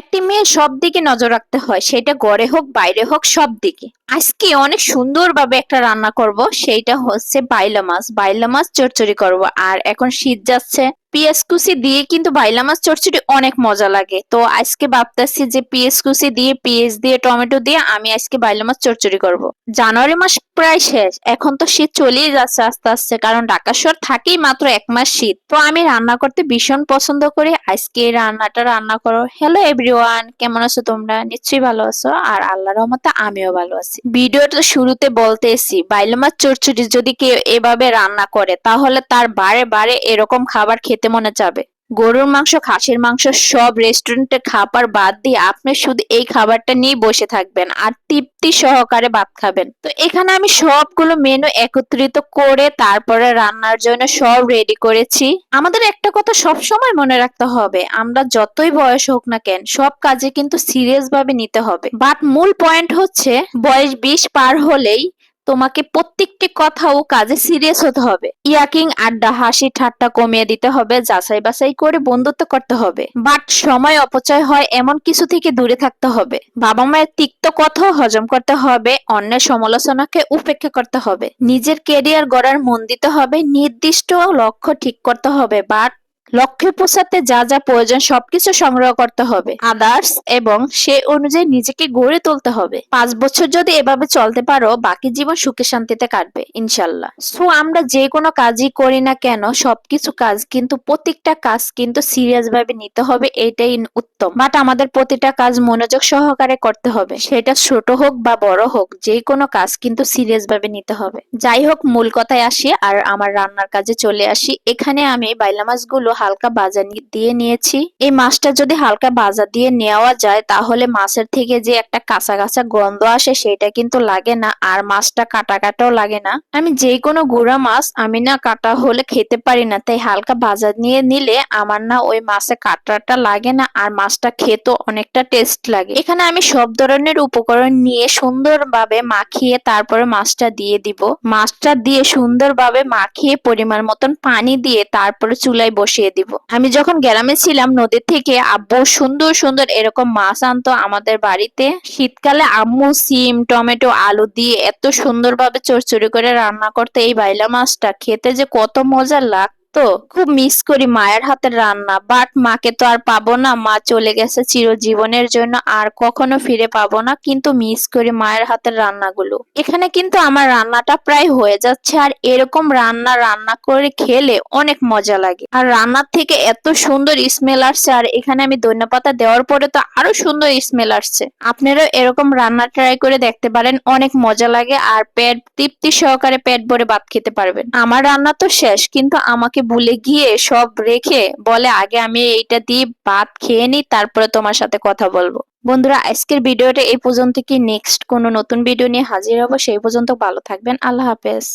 একটি মেয়ে সব দিকে নজর রাখতে হয় সেটা ঘরে হোক বাইরে হোক সব দিকে আজকে অনেক সুন্দরভাবে একটা রান্না করব, সেইটা হচ্ছে বাইলা মাছ। বাইলা মাছ চচ্চড়ি করব। আর এখন শীত যাচ্ছে, পেঁয়াজ কুচি দিয়ে কিন্তু বাইলা মাছ চচ্চড়ি অনেক মজা লাগে। তো আজকে ভাবতেছি যে পেঁয়াজ কুচি দিয়ে, পেঁয়াজ দিয়ে, টমেটো দিয়ে আমি আজকে বাইলা মাছ চচ্চড়ি করব। জানুয়ারি মাস প্রায় শেষ, এখন তো শীত চলেই যাচ্ছে আস্তে আস্তে, কারণ ঢাকা থাকেই মাত্র এক মাস শীত। তো আমি রান্না করতে ভীষণ পছন্দ করি। আজকে রান্নাটা রান্না করো। হ্যালো এভরিওয়ান কেমন আছো তোমরা? নিশ্চয়ই ভালো আছো, আর আল্লাহ রহমতে আমিও ভালো আছি। ভিডিওটা শুরুতে বলতেছি বাইলা মাছ চচ্চড়ি যদি কেউ এভাবে রান্না করে, তাহলে তার বারে বারে এরকম খাবার খেতে মনে যাবে গরুর মাংস, খাসির মাংস সব রেস্টুরেন্টে খাবার বাদ দিয়ে আপনি শুধু এই খাবারটা নিয়ে বসে থাকবেন আর তৃপ্তি সহকারে ভাত খাবেন। তো এখানে আমি সবগুলো মেনু একত্রিত করে তারপরে রান্নার জন্য সব রেডি করেছি। আমাদের একটা কথা সব সময় মনে রাখতে হবে, আমরা যতই বয়স হোক না কেন সব কাজে কিন্তু সিরিয়াস ভাবে নিতে হবে। বাট মূল পয়েন্ট হচ্ছে বয়স বিশ পার হলেই তোমাকে প্রত্যেকটি কথা ও কাজে সিরিয়াস হতে হবে। ইয়াকিং আড্ডা, হাসি, ঠাট্টা কমিয়ে দিতে হবে, যাচাই বাছাই করে বন্ধুত্ব করতে হবে। বাট সময় অপচয় হয় এমন কিছু থেকে দূরে থাকতে হবে। বাবা মায়ের তিক্ত কথাও হজম করতে হবে, অন্যের সমালোচনাকে উপেক্ষা করতে হবে। নিজের কেরিয়ার গড়ার মন দিতে হবে, নির্দিষ্ট লক্ষ্য ঠিক করতে হবে, বাট লক্ষ্যে পৌঁছাতে যা যা প্রয়োজন সবকিছু সংগ্রহ করতে হবে। আদার্স এবং সে অনুযায়ী নিজেকে গড়ে তুলতে হবে। পাঁচ বছর যদি এভাবে চলতে পারো, বাকি জীবন সুখে শান্তিতে কাটবে ইনশাল্লাহ সো আমরা যে কোনো কাজই করি না কেন, সবকিছু কাজ কিন্তু, প্রত্যেকটা কাজ কিন্তু সিরিয়াস ভাবে নিতে হবে, এটাই উত্তম। বাট আমাদের প্রতিটা কাজ মনোযোগ সহকারে করতে হবে। সেটা ছোট হোক বা বড় হোক, যে কোনো কাজ কিন্তু সিরিয়াস ভাবে নিতে হবে। যাই হোক, মূল কথায় আসি, আর আমার রান্নার কাজে চলে আসি। এখানে আমি বাইলা মাছগুলো হালকা ভাজা দিয়ে নিয়েছি। এই মাছটা যদি হালকা ভাজা দিয়ে নেওয়া যায়, তাহলে মাছের থেকে যে একটা কাঁচা কাঁচা গন্ধ আসে, সেটা কিন্তু লাগে না, আর মাছটা কাটা কাটাও লাগে না। আমি যে কোনো গুঁড়া মাছ আমি না কাটা হলে খেতে পারি না, তাই হালকা ভাজা নিয়ে নিলে আমার না ওই মাছে কাটাটা লাগে না, আর মাছটা খেতেও অনেকটা টেস্ট লাগে। এখানে আমি সব ধরনের উপকরণ নিয়ে সুন্দরভাবে মাখিয়ে তারপরে মাছটা দিয়ে দিব। মাছটা দিয়ে সুন্দরভাবে মাখিয়ে পরিমাণ মতন পানি দিয়ে তারপরে চুলায় বসিয়ে দিব। আমি যখন গ্রামে ছিলাম নদীর থেকে, আব্বু সুন্দর সুন্দর এরকম মাছ আনতো আমাদের বাড়িতে। শীতকালে আম্মু সিম, টমেটো, আলু দিয়ে এত সুন্দরভাবে চচ্চড়ি করে রান্না করতে এই বাইলা মাছটা। খেতে যে কত মজা লাগতো খুব মিস করি মায়ের হাতের রান্না। বাট মাকে তো আর পাবো না। মা চলে গেছে চিরজীবনের জন্য। আর কখনো ফিরে পাবো না। কিন্তু মিস করি মায়ের হাতের রান্নাগুলো। এখানে কিন্তু আমার রান্নাটা প্রায় হয়ে যাচ্ছে। আর এরকম রান্না রান্না করে খেলে অনেক মজা লাগে। আর রান্নার থেকে এত সুন্দর স্মেল আসছে। আর এখানে আমি ধন্যপাতা দেওয়ার পরে তো আরও সুন্দর স্মেল আসছে। আপনারাও এরকম রান্না ট্রাই করে দেখতে পারেন। অনেক মজা লাগে। আর পেট তৃপ্তি সহকারে পেট ভরে ভাত খেতে পারবেন। আমার রান্না তো শেষ। কিন্তু আমাকে ভুলে গিয়ে সব রেখে বলে, আগে আমি এইটা দিয়ে ভাত খেয়ে নিই, তারপরে তোমার সাথে কথা বলব। বন্ধুরা, আজকের ভিডিওটা এই পর্যন্ত কি? নেক্সট কোনো নতুন ভিডিও নিয়ে হাজির হব, সেই পর্যন্ত ভালো থাকবেন। আল্লাহ হাফেজ।